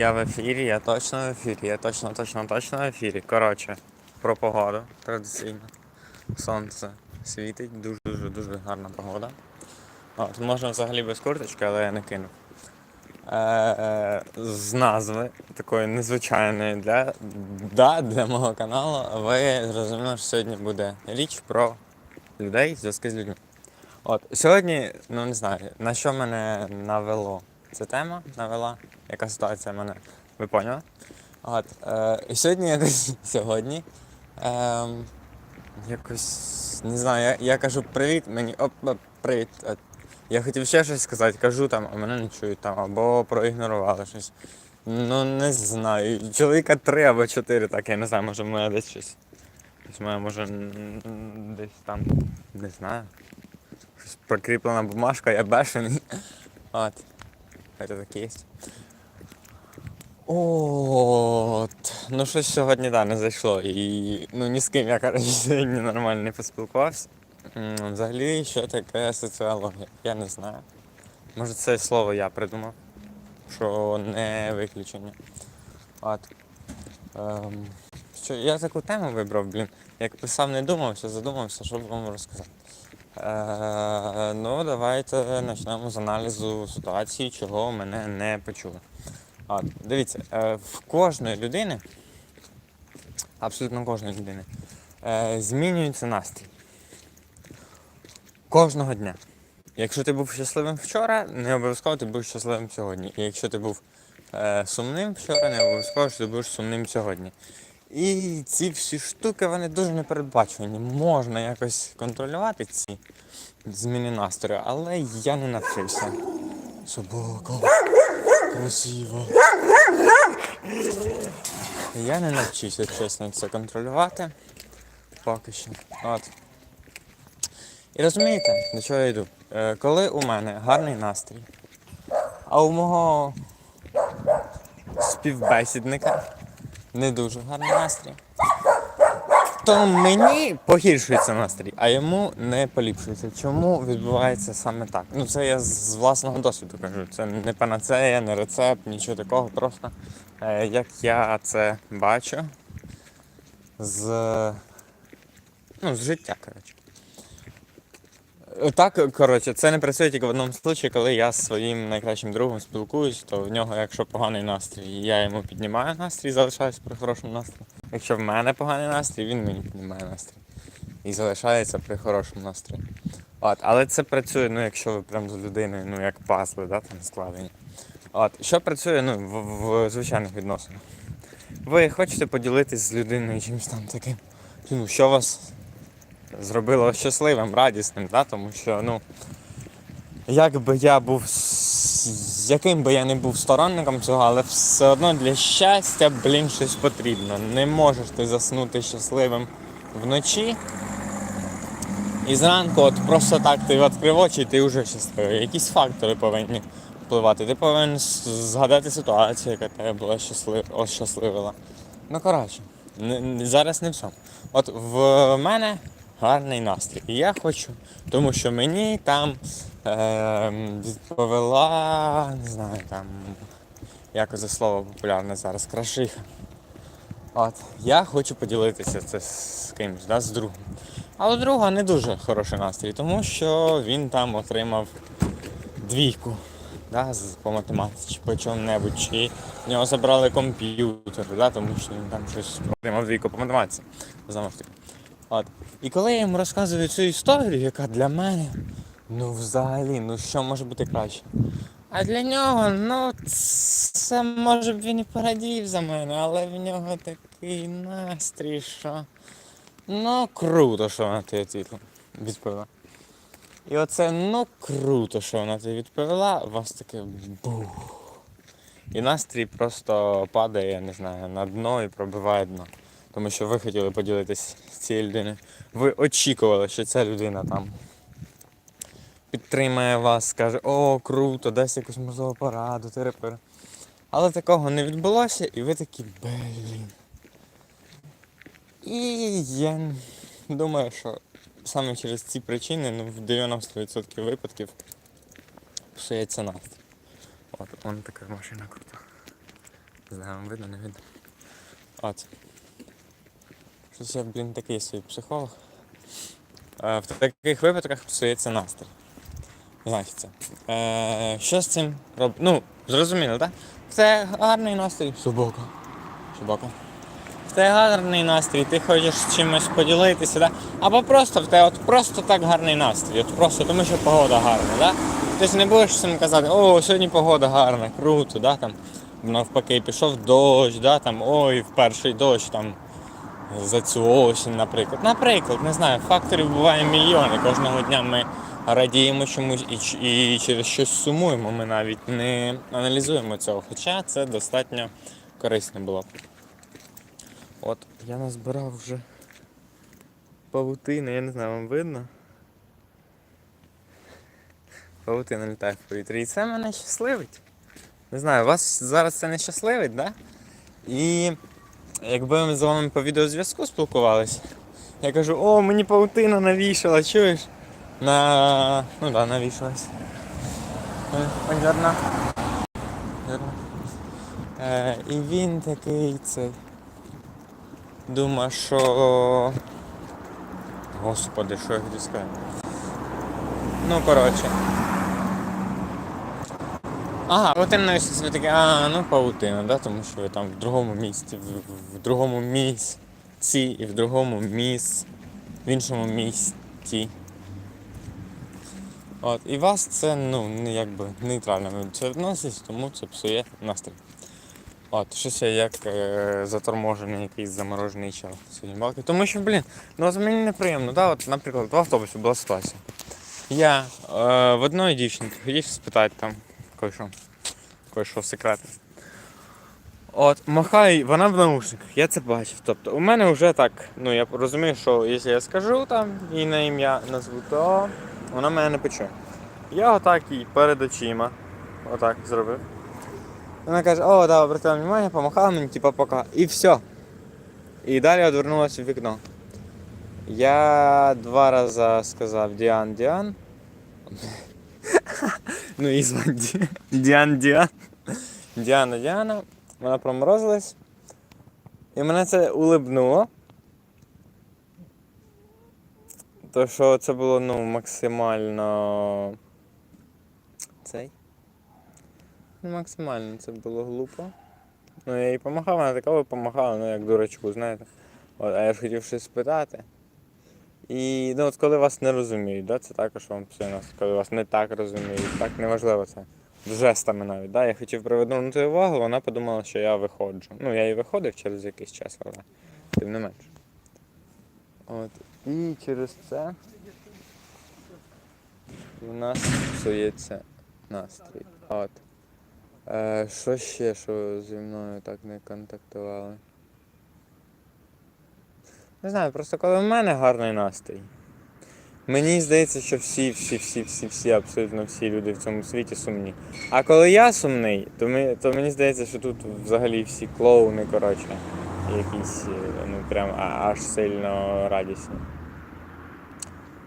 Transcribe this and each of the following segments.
Я в ефірі, я точно в ефірі, я точно, точно, точно в ефірі. Коротше, про погоду традиційно. Сонце світить, дуже дуже дуже гарна погода. От, можна взагалі без курточки, але я не кинув. Е, з назви такої незвичайної для, да, для мого каналу, ви зрозуміли, що сьогодні буде річ про людей, зв'язки з людьми. От сьогодні, ну не знаю, на що мене навело ця тема навела, яка ситуація мене, ви поняли? От, е, і сьогодні якось сьогодні. Е, якось не знаю, я, я кажу привіт, мені оп, оп привіт. От, я хотів ще щось сказати, кажу там, а мене не чують там, або проігнорували щось. Ну не знаю. Чоловіка три або чотири, так я не знаю, може в мене десь щось. Моє може десь там, не знаю. Щось прикріплена бумажка, я бешений. От. Таке є. От. Ну щось сьогодні да, не зайшло. І ну ні з ким я коротше, сьогодні нормально не поспілкувався. Взагалі, що таке соціологія? Я не знаю. Може це слово я придумав, що не виключення. От. Ем, що, я таку тему вибрав, блін. Як писав, не думався, задумався, що б вам розказати. Е, ну, давайте почнемо з аналізу ситуації, чого мене не почули. От, дивіться, е, в кожної людини, абсолютно кожної людини, е, змінюється настрій. Кожного дня. Якщо ти був щасливим вчора, не обов'язково ти будеш щасливим сьогодні. І якщо ти був е, сумним вчора, не обов'язково що ти будеш сумним сьогодні. І ці всі штуки вони дуже непередбачувані. Можна якось контролювати ці зміни настрою, але я не навчився. Собака. Красиво. Я не навчився чесно це контролювати. Поки що. От. І розумієте, до чого я йду? Е, коли у мене гарний настрій, а у мого співбесідника не дуже гарний настрій, то мені погіршується настрій, а йому не поліпшується. Чому відбувається саме так? Ну це я з власного досвіду кажу. Це не панацея, не рецепт, нічого такого. Просто е, як я це бачу з, ну, з життя, коротше. Так, коротше, це не працює тільки в одному випадку, коли я з своїм найкращим другом спілкуюсь, то в нього, якщо поганий настрій, я йому піднімаю настрій, залишаюсь при хорошому настрої. Якщо в мене поганий настрій, він мені піднімає настрій. І залишається при хорошому настрої. От, але це працює, ну, якщо ви прям з людиною, ну як пазли, да, там складені. От, що працює ну, в, в звичайних відносинах? Ви хочете поділитись з людиною чимось там таким, ну, що вас зробило щасливим, радісним, да? тому що, ну, як би я був, яким би я не був сторонником цього, але все одно для щастя, блін, щось потрібно. Не можеш ти заснути щасливим вночі. І зранку от просто так ти відкрив очі, і ти вже щасливий. Якісь фактори повинні впливати. Ти повинен згадати ситуацію, яка тебе була щаслив... ощасливила. Ну коротше, зараз не в цьому. От в мене гарний настрій. І я хочу, тому що мені там е, не знаю, там, як це слово популярне зараз, крашиха. От, я хочу поділитися це з кимось, да, з другом. А у друга не дуже хороший настрій, тому що він там отримав двійку да, по математиці по чому-небудь, чи в нього забрали комп'ютер, да, тому що він там щось отримав двійку по математиці. Знову ж таки. От. І коли я йому розказую цю історію, яка для мене, ну взагалі, ну що може бути краще? А для нього, ну, це може б він і порадів за мене, але в нього такий настрій, що. Ну, круто, що вона тобі відповіла. відповіла. І оце ну круто, що вона тобі відповіла, у вас таке бух. І настрій просто падає, я не знаю, на дно і пробиває дно. Тому що ви хотіли поділитися з цією людиною. Ви очікували, що ця людина там підтримає вас, скаже, о, круто, дасть якусь можливо пораду, терапер. Але такого не відбулося, і ви такі, блін. І я думаю, що саме через ці причини, ну, в 90% випадків псується настрій. От, вон така машина крута. Не знаю, видно, не видно. От. Щось я, блін, такий собі психолог. Е, в таких випадках псується настрій. Значить. Е, що з цим робити? Ну, зрозуміло, так? Це гарний настрій. Собака. Собака. Тебе гарний настрій, ти хочеш чимось поділитися, да? або просто в тебе от просто так гарний настрій. От просто тому що погода гарна, да? Ти ж не будеш всім казати, о, сьогодні погода гарна, круто, да? там, навпаки, пішов дощ, да? там, ой, в перший дощ там, за цю осінь, наприклад. Наприклад, не знаю, факторів буває мільйони. Кожного дня ми радіємо чомусь і, і через щось сумуємо. Ми навіть не аналізуємо цього. Хоча це достатньо корисно було. От я назбирав вже павутини, я не знаю, вам видно. Павутина літає в повітрі. І це мене щасливить. Не знаю, вас зараз це не щасливить, да? І якби ми з вами по відеозв'язку спілкувалися, я кажу, о, мені павутина навішала, чуєш? На. Ну да, навішалась. Понятно. Гарно. Е, і він такий цей. Думав, що. Господи, що я хотів сказати? Ну, коротше. Ага, навіть ви таке, а, ну павутина, да? тому що ви там в другому місці, в, в- другому місці і в другому міс, в іншому місті. От, і вас це ну, не якби нейтрально це відносить, тому це псує настрій. От, щось я як е, заторможений якийсь заморожений чел сьогодні балки. Тому що, блін, ну мені неприємно, да? от, наприклад, в автобусі була ситуація. Я е, в одної дівчинки хотів спитати там кое-що, кое-що секретне. От, махаю, вона в наушниках, я це бачив. Тобто у мене вже так, ну я розумію, що якщо я скажу там і на ім'я назву, то вона мене не почує. Я отак їй перед очима, отак зробив. Вона каже, о, да, обратила внимание, помахала мені, типа пока. І все. І далі одвернулася в вікно. Я два рази сказав Діан Діан. Ну і звати Ді- Діан Діан. Діана Діана. Вона проморозилась. І мене це улибнуло. То що це було ну, максимально. Цей. Ну, максимально це було глупо. Ну, я їй помахав, вона така «Ой, помахала, ну як дурачку, знаєте. От, а я ж хотів щось спитати. І ну, от коли вас не розуміють, да, це також вам псує нас, коли вас не так розуміють, так неважливо це. З жестами навіть. Да? Я хотів привернути увагу, вона подумала, що я виходжу. Ну, я і виходив через якийсь час, але тим не менше. От. І через це у нас псується настрій. От. Е, що ще, що зі мною так не контактували? Не знаю, просто коли в мене гарний настрій. Мені здається, що всі, всі, всі, всі, всі, абсолютно всі люди в цьому світі сумні. А коли я сумний, то, ми, то мені здається, що тут взагалі всі клоуни, коротше, якісь, е, ну прям аж сильно радісні.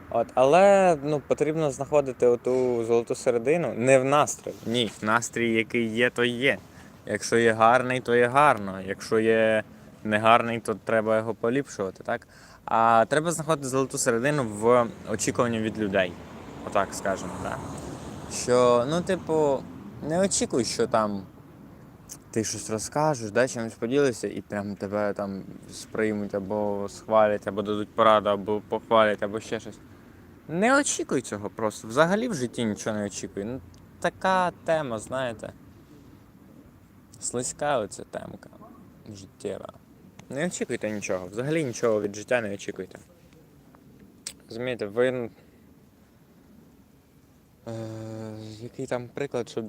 От, але ну, потрібно знаходити оту золоту середину не в настрої. Ні, настрій, який є, то є. Якщо є гарний, то є гарно. Якщо є негарний, то треба його поліпшувати, так? А треба знаходити золоту середину в очікуванні від людей. Отак скажемо, так. Що, ну, типу, не очікуй, що там ти щось розкажеш, да, чимось поділишся, і прям тебе там сприймуть або схвалять, або дадуть пораду, або похвалять, або ще щось. Не очікуй цього просто. Взагалі в житті нічого не очікуй. Ну, така тема, знаєте. Слизька оця темка життєва. Не очікуйте нічого. Взагалі нічого від життя не очікуйте. Розумієте, ви. Е, який там приклад, щоб,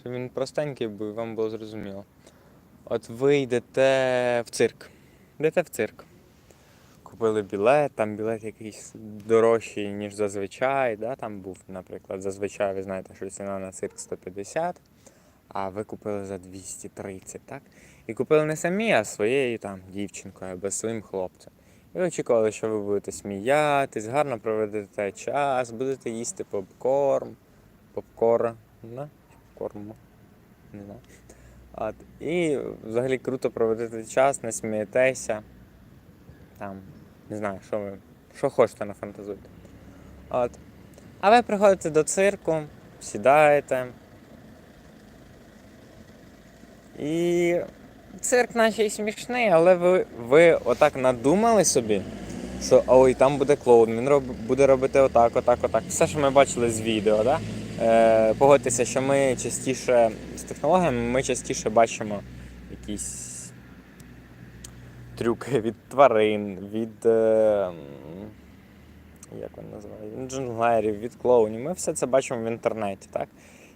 щоб він простенький був вам було зрозуміло. От ви йдете в цирк. Йдете в цирк. Купили білет, там білет якийсь дорожчий, ніж зазвичай. Да? Там був, наприклад, зазвичай ви знаєте, що ціна на цирк 150, а ви купили за 230, так? І купили не самі, а своєю там дівчинкою або своїм хлопцем. І очікували, що ви будете сміятись, гарно проведете час, будете їсти попкорн. Попкорн. Да? Попкорн. Не знаю. От. І взагалі круто проводити час, не смієтеся. Там, не знаю, що ви, що хочете нафантазуйте. От. А ви приходите до цирку, сідаєте. І цирк наче й смішний, але ви, ви отак надумали собі, що ой, там буде клоун, він роб, буде робити отак, отак, отак. Все, що ми бачили з відео, да? е, погодьтеся, що ми частіше з технологіями ми частіше бачимо якісь трюки від тварин, від. Е, як він називає? Джунглерів, від клоунів. Ми все це бачимо в інтернеті, так?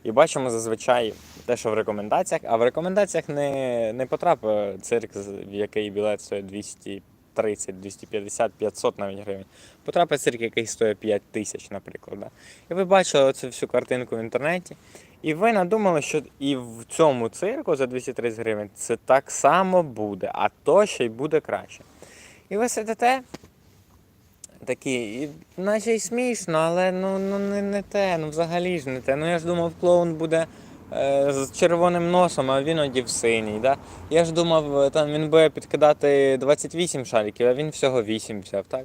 І бачимо зазвичай те, що в рекомендаціях, а в рекомендаціях не, не потрапив цирк, в який білет стоїть 230, 250, 500 навіть гривень. Потрапить цирк, який стоїть 5 тисяч, наприклад. Да? І ви бачили цю всю картинку в інтернеті, і ви надумали, що і в цьому цирку за 230 гривень це так само буде, а то ще й буде краще. І ви сидите. Такі, наче й смішно, але ну, ну не, не те, ну взагалі ж не те. Ну я ж думав, клоун буде е, з червоним носом, а він одів синій. Да? Я ж думав, е, там він буде підкидати 28 шариків, а він всього 8 взяв, так?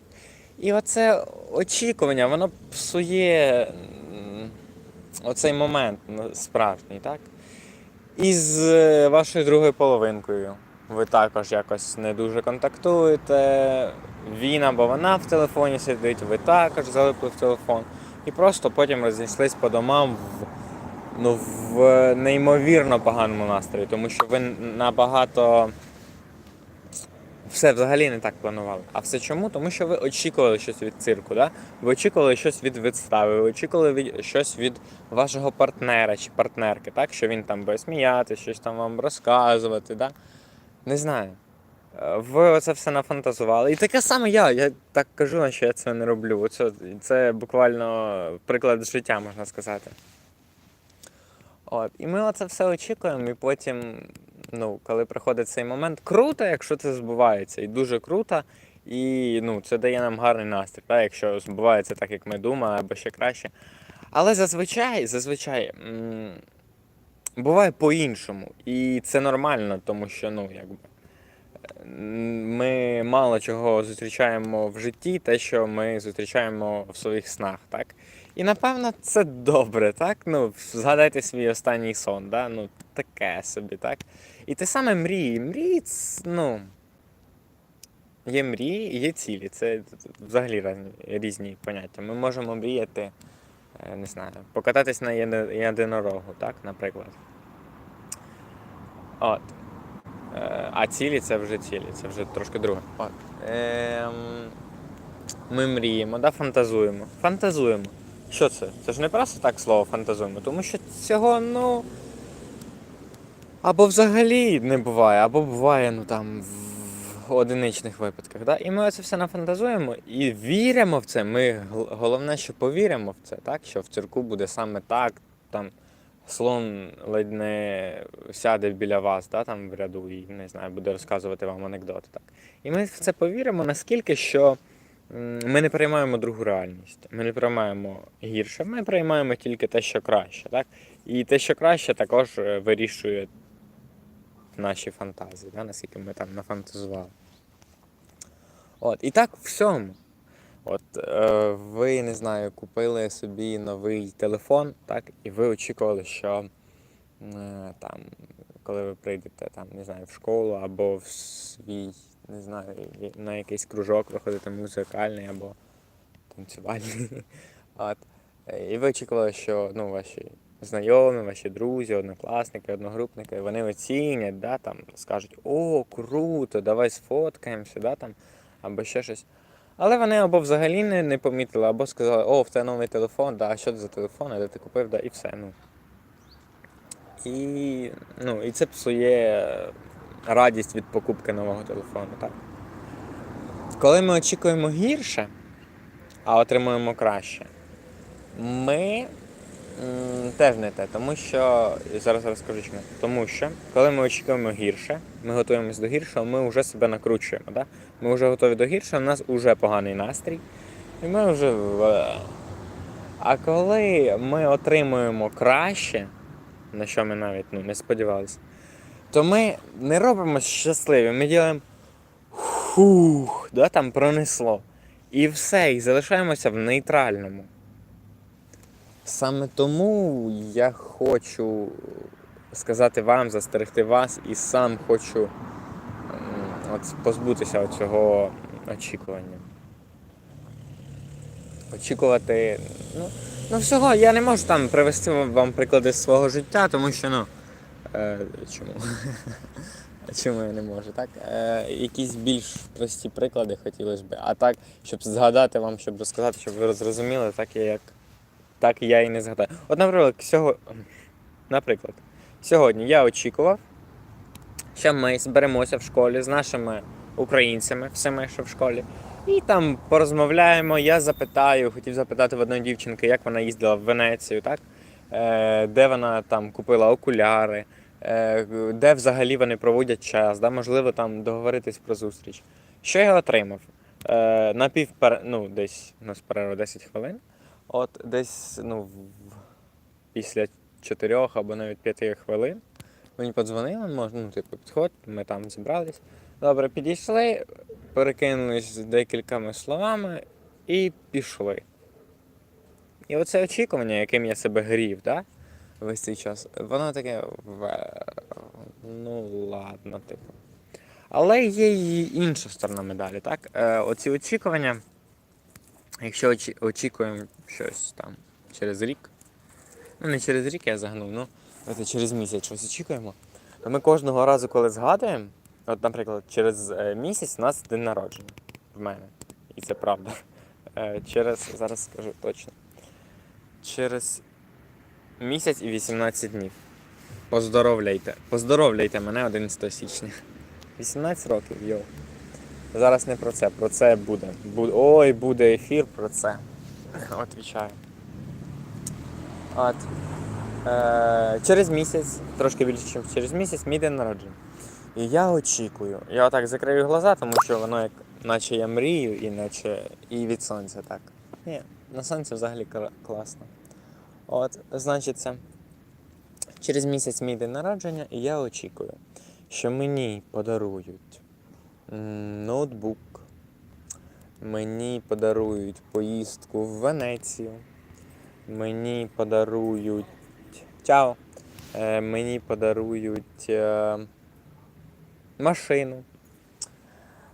І оце очікування, воно псує оцей момент ну, справжній, так? І з е, вашою другою половинкою. Ви також якось не дуже контактуєте. Він або вона в телефоні сидить, ви також залипли в телефон. І просто потім розійшлись по домам в, ну, в неймовірно поганому настрої, тому що ви набагато все взагалі не так планували. А все чому? Тому що ви очікували щось від цирку, да? ви очікували щось від вистави, ви очікували від, щось від вашого партнера чи партнерки, так? що він там буде сміятися, щось там вам розказувати. Да? Не знаю. Е, Ви оце все нафантазували. І таке саме я. Я так кажу, що я це не роблю. Оце, це буквально приклад життя, можна сказати. От. І ми оце все очікуємо, і потім, ну, коли приходить цей момент, круто, якщо це збувається. І дуже круто. І ну, це дає нам гарний настрій, так? якщо збувається так, як ми думали, або ще краще. Але зазвичай, зазвичай. Буває по-іншому. І це нормально, тому що, ну, якби. Ми мало чого зустрічаємо в житті, те, що ми зустрічаємо в своїх снах, так? І напевно це добре, так? Ну, згадайте свій останній сон, да? ну, таке собі, так? І те саме мрії. Мрії, ну. Є мрії і є цілі. Це взагалі різні, поняття. Ми можемо мріяти, не знаю, покататись на єдинорогу, так, наприклад. От. Е, А цілі це вже цілі, це вже трошки друге. От. Ем, ми мріємо, да, фантазуємо. Фантазуємо. Що це? Це ж не просто так слово фантазуємо, тому що цього, ну. Або взагалі не буває, або буває, ну там одиничних випадках. Да? І ми це все нафантазуємо і віримо в це. Ми головне, що повіримо в це, так? Що в цирку буде саме так, там слон ледь не сяде біля вас, да, там в ряду і не знаю, буде розказувати вам анекдоти. Так. І ми в це повіримо наскільки, що ми не приймаємо другу реальність. Ми не приймаємо гірше, ми приймаємо тільки те, що краще. Так? І те, що краще, також е, вирішує наші фантазії, да, наскільки ми там нафантазували. От, і так в всьому. От е, ви, не знаю, купили собі новий телефон, так, і ви очікували, що е, там, коли ви прийдете там, не знаю, в школу або в свій, не знаю, на якийсь кружок виходите музикальний або танцювальний. От, і ви очікували, що ну, ваші знайомі, ваші друзі, однокласники, одногрупники, вони оцінять, да, там, скажуть, о, круто, давай сфоткаємося, да, там, або ще щось. Але вони або взагалі не, не помітили, або сказали, о, в тебе новий телефон, да, а що це за телефон, а де ти купив, да, і все. Ну. І, ну, і це псує радість від покупки нового телефону. Так? Коли ми очікуємо гірше, а отримуємо краще, ми теж не те, тому що, зараз розкажу чому. Тому що, коли ми очікуємо гірше, ми готуємося до гіршого, ми вже себе накручуємо. Да? Ми вже готові до гіршого, у нас вже поганий настрій. І ми вже. А коли ми отримуємо краще, на що ми навіть ну, не сподівалися, то ми не робимо щасливі, ми ділимо хух, да, там пронесло. І все, і залишаємося в нейтральному. Саме тому я хочу сказати вам, застерегти вас і сам хочу от, позбутися цього очікування. Очікувати. Ну, ну всього, я не можу там привести вам приклади з свого життя, тому що ну. Е, чому? Чому я не можу? Так? Е, якісь більш прості приклади хотілося б. А так, щоб згадати вам, щоб розказати, щоб ви зрозуміли, так я як. Так я і не згадаю. От, наприклад, сього... наприклад, сьогодні я очікував, що ми зберемося в школі з нашими українцями, всіми, що в школі, і там порозмовляємо. Я запитаю, хотів запитати в одної дівчинки, як вона їздила в Венецію, так? Е, де вона там купила окуляри, е, де взагалі вони проводять час, да? можливо, там договоритись про зустріч. Що я отримав? Е, на півпер... ну, десь у нас перерва 10 хвилин. От десь ну, після 4 або навіть 5 хвилин мені подзвонили, можна, ну, типу, підходь, ми там зібрались. Добре, підійшли, перекинулись декількома словами і пішли. І оце очікування, яким я себе грів, да? весь цей час, воно таке. Ну ладно, типу. Але є і інша сторона медалі, так? Е, оці очікування, якщо очікуємо щось там через рік, ну не через рік я загнув, ну це через місяць щось очікуємо, то ми кожного разу, коли згадуємо, от, наприклад, через е, місяць у нас день народження в мене. І це правда. Е, Через, зараз скажу точно. Через місяць і 18 днів. Поздоровляйте. Поздоровляйте мене 11 січня. 18 років, йоу. Зараз не про це, про це буде. Бу- Ой, буде ефір про це. Отвічаю. От. Е, через місяць, трошки більше, ніж через місяць, мій день народження. І я очікую. Я отак закрию глаза, тому що воно як наче я мрію, і наче і від сонця так. Ні, на сонці взагалі класно. От, значить, через місяць мій день народження, і я очікую, що мені подарують ноутбук, мені подарують поїздку в Венецію, мені подарують. Чао! Е, мені подарують е, машину.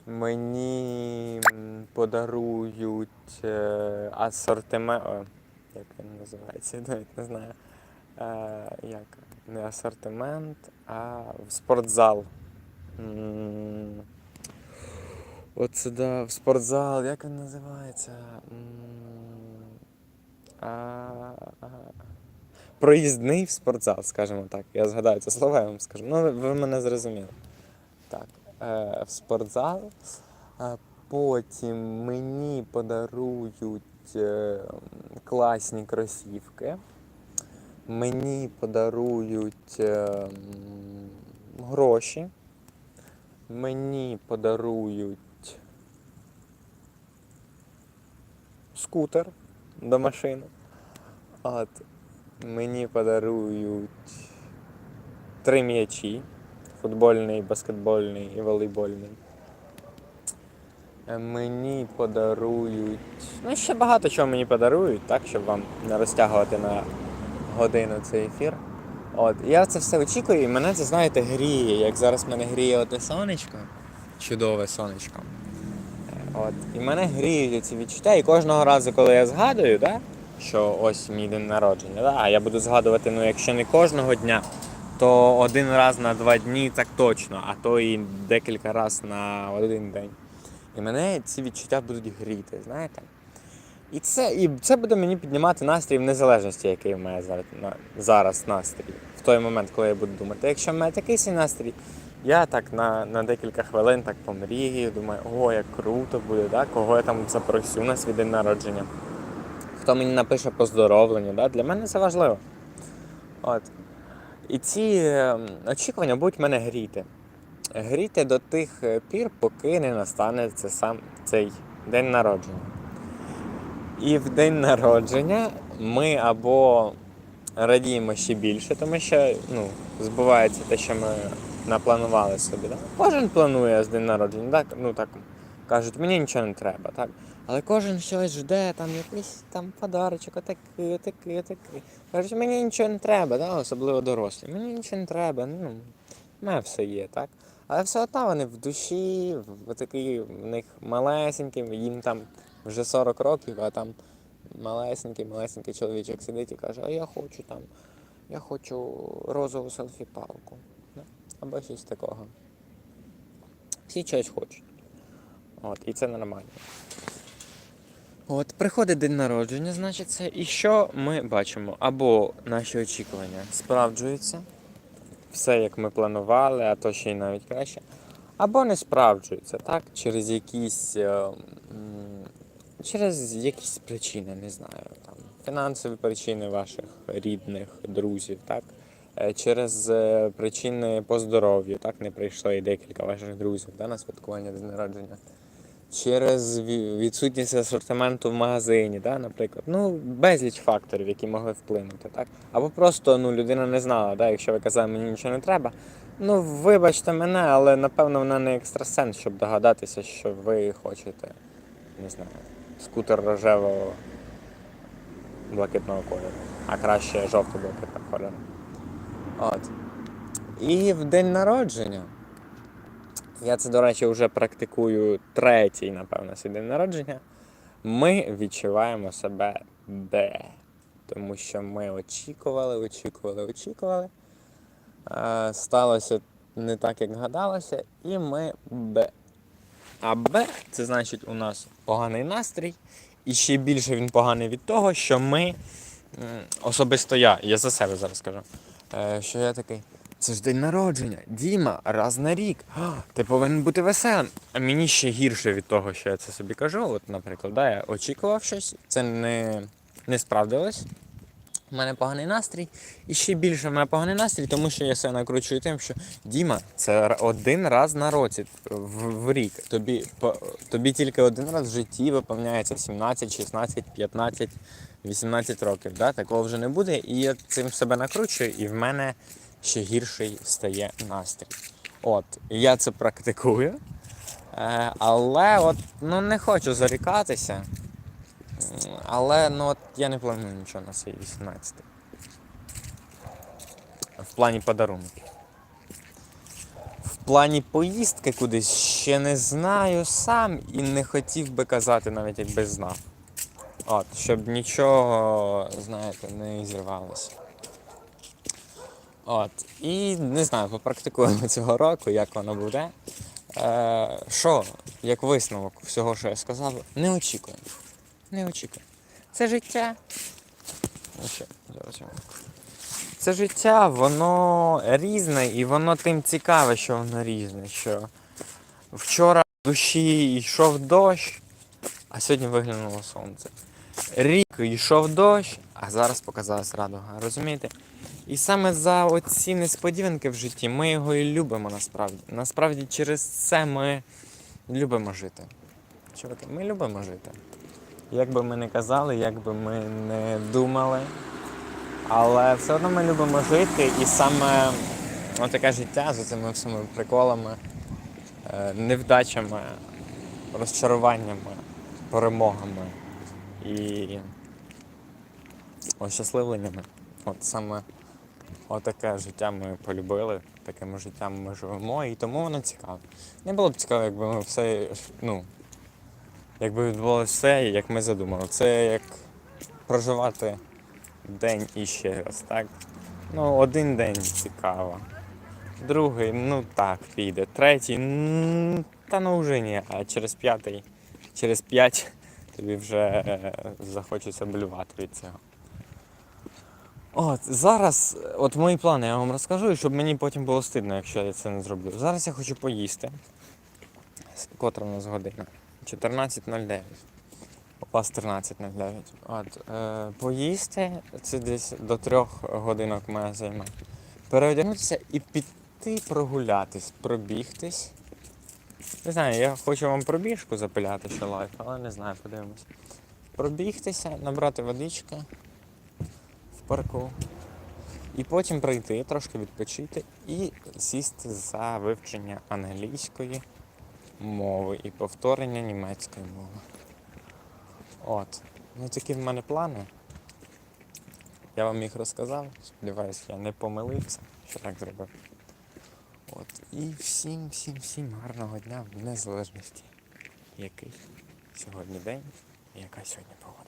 Мені подарують е, асортимент. Як він називається? Навіть не знаю. Як? Не асортимент, а в спортзал. Оце да, в спортзал, як він називається? Проїздний в спортзал, скажімо так. Я згадаю це слово, я вам скажу. Ну, ви мене зрозуміли. Так, е, в спортзал. Потім мені подарують е, класні кросівки. Мені подарують е, гроші. Мені подарують скутер до машини. От. Мені подарують три м'ячі: футбольний, баскетбольний і волейбольний. Мені подарують. Ну, ще багато чого мені подарують, так, щоб вам не розтягувати на годину цей ефір. От, я це все очікую, і мене це, знаєте, гріє. Як зараз мене гріє оте сонечко, чудове сонечко. От, і мене гріють ці відчуття, і кожного разу, коли я згадую, да, що ось мій день народження, да, а я буду згадувати, ну якщо не кожного дня, то один раз на два дні так точно, а то і декілька разів на один день. І мене ці відчуття будуть гріти, знаєте? І це, і це буде мені піднімати настрій в незалежності, який в мене зараз, зараз настрій. В той момент, коли я буду думати. Якщо в мене такий свій настрій, я так на, на декілька хвилин так помрію, думаю, о, як круто буде, да? кого я там запросю на свій день народження. Хто мені напише поздоровлення, да? для мене це важливо. От. І ці е, очікування будуть мене гріти. Гріти до тих е, пір, поки не настане це сам цей день народження. І в день народження ми або радіємо ще більше, тому що ну, збувається те, що ми напланували собі. Так? Кожен планує з день народження, так? Ну так кажуть, мені нічого не треба, так? Але кожен щось жде, там якийсь там подарочок, отакий, отакий, отакий. Кажуть, мені нічого не треба, так? особливо дорослі. Мені нічого не треба, ну, в мене все є, так? Але все одно вони в душі, в такий в них малесенький, їм там вже 40 років, а там малесенький, малесенький чоловічок сидить і каже, а я хочу там, я хочу розову селфі-палку. Або щось такого. Всі щось хочуть. От, і це нормально. От, приходить день народження, значить це. І що ми бачимо? Або наші очікування справджуються, все як ми планували, а то ще й навіть краще. Або не справджуються, так? Через якісь. е, Через якісь причини, не знаю, там фінансові причини ваших рідних, друзів, так? Е, Через е, причини по здоров'ю, так не прийшло і декілька ваших друзів да, на святкування день народження. Через відсутність асортименту в магазині, да, наприклад. Ну, безліч факторів, які могли вплинути, так? Або просто ну, людина не знала, да, якщо ви казали, мені нічого не треба. Ну, вибачте мене, але напевно вона не екстрасенс, щоб догадатися, що ви хочете, не знаю, скутер рожевого блакитного кольору, а краще жовто-блакитного кольору. От. І в день народження. Я це, до речі, вже практикую третій, напевно, свій день народження. Ми відчуваємо себе де. Тому що ми очікували, очікували, очікували. Е, сталося не так, як гадалося, і ми Б. А Б це значить у нас поганий настрій, і ще більше він поганий від того, що ми, особисто я, я за себе зараз скажу, е, що я такий. Це ж день народження, Діма, раз на рік. А, ти повинен бути веселим. А мені ще гірше від того, що я це собі кажу. От, наприклад, да, я очікував щось, це не, не справдилось. У мене поганий настрій. І ще більше в мене поганий настрій, тому що я себе накручую тим, що Діма, це один раз на році в, в рік. Тобі, по- тобі тільки один раз в житті виповняється 17, 16, 15, 18 років. Да? Такого вже не буде. І я цим себе накручую, і в мене ще гірший стає настрій. От, я це практикую. Е, але от, ну, не хочу зарікатися. Але ну, от я не планую нічого на свій 18. В плані подарунків. В плані поїздки кудись ще не знаю сам і не хотів би казати, навіть якби знав. От, щоб нічого, знаєте, не зірвалося. От. І не знаю, попрактикуємо цього року, як воно буде. Е, що, як висновок всього, що я сказав, не очікуємо. Не очікуємо. Це життя. Ще, зараз. Це життя, воно різне і воно тим цікаве, що воно різне. Що вчора в душі йшов дощ, а сьогодні виглянуло сонце. Рік йшов дощ, а зараз показалась радуга. Розумієте? І саме за оці несподіванки в житті ми його і любимо насправді. Насправді через це ми любимо жити. Чуваки, ми любимо жити. Як би ми не казали, як би ми не думали. Але все одно ми любимо жити, і саме таке життя з цими всіми приколами, е, невдачами, розчаруваннями, перемогами і ощасливленнями. От саме отаке життя ми полюбили, таким життям ми живемо, і тому воно цікаве. Не було б цікаво, якби ми все, ну, якби відбулося все, як ми задумали. Це як проживати день іще раз, так? Ну, один день цікаво. Другий, ну так, піде. Третій, та ну вже ні. А через п'ятий, через п'ять тобі вже е, захочеться блювати від цього. От, зараз, от мої плани я вам розкажу, щоб мені потім було стидно, якщо я це не зроблю. Зараз я хочу поїсти. Котра в нас година? 14.09. У 13.09. От, е, поїсти, це десь до трьох годинок має займати. Переодягнутися і піти прогулятись, пробігтись. Не знаю, я хочу вам пробіжку запиляти ще лайф, але не знаю, подивимось. Пробігтися, набрати водички в парку І потім прийти, трошки відпочити і сісти за вивчення англійської мови і повторення німецької мови. От. Ну такі в мене плани. Я вам їх розказав. Сподіваюсь, я не помилився, що так зробив. От. І всім, всім, всім гарного дня в незалежності. Який сьогодні день і яка сьогодні погода.